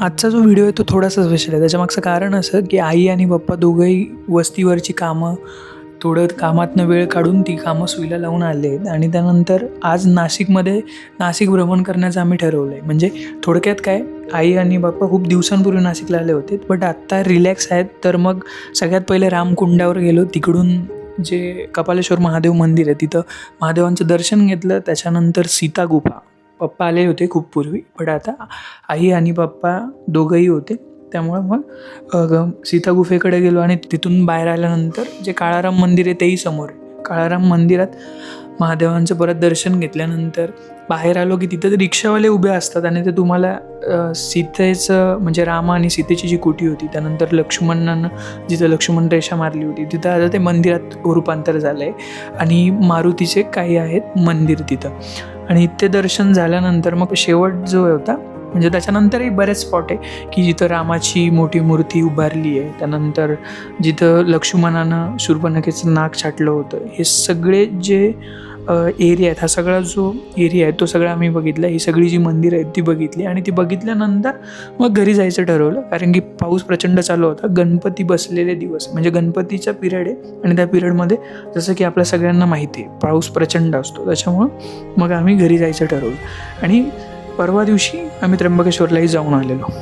आजचा जो व्हिडिओ आहे तो थोडासा स्पेशल आहे. त्याच्यामागचं कारण असं की आई आणि पप्पा दोघंही वस्तीवरची कामं थोडं कामातनं वेळ काढून ती कामं सुईला लावून आले आहेत आणि त्यानंतर आज नाशिकमध्ये नाशिक भ्रमण करण्याचं आम्ही ठरवलं आहे म्हणजे थोडक्यात काय आई आणि बाप्पा खूप दिवसांपूर्वी नाशिकला आले होते बट आत्ता रिलॅक्स आहेत. तर मग सगळ्यात पहिले रामकुंडावर गेलो. तिकडून जे कपालेश्वर महादेव मंदिर आहे तिथं महादेवांचं दर्शन घेतलं. त्याच्यानंतर सीता गुफा. पप्पा आले होते खूप पूर्वी बट आता आई आणि पप्पा दोघंही होते. त्यामुळं मग सीता गुफेकडे गेलो आणि तिथून बाहेर आल्यानंतर जे काळाराम मंदिर आहे तेही समोर आहे. काळाराम मंदिरात महादेवांचं परत दर्शन घेतल्यानंतर बाहेर आलो की तिथं रिक्षावाले उभे असतात आणि ते तुम्हाला सीतेचं म्हणजे रामा आणि सीतेची जी कुटी होती त्यानंतर लक्ष्मणानं जिथं लक्ष्मण रेषा मारली होती तिथं आता ते मंदिरात रूपांतर झालं आहे आणि मारुतीचे काही आहेत मंदिर तिथं. आणि ते दर्शन झाल्यानंतर मग शेवट जो होता म्हणजे त्याच्यानंतरही बरेच स्पॉट आहे की जिथं रामाची मोठी मूर्ती उभारली आहे त्यानंतर जिथं लक्ष्मणानं शूर्पणखेचं नाक छाटलं होतं हे सगळे जे एरिया आहेत. हा सगळा जो एरिया आहे तो सगळा आम्ही बघितला. ही सगळी जी मंदिरं आहेत ती बघितली. आणि ती बघितल्यानंतर मग घरी जायचं ठरवलं. कारण की पाऊस प्रचंड चालू होता. गणपती बसलेले दिवस. म्हणजे गणपतीचा पिरियड आहे आणि त्या पिरियडमध्ये जसं की आपल्या सगळ्यांना माहिती आहे पाऊस प्रचंड असतो. त्याच्यामुळं मग आम्ही घरी जायचं ठरवलं. आणि परवा दिवशी आम्ही त्र्यंबकेश्वरलाही जाऊन आलेलो.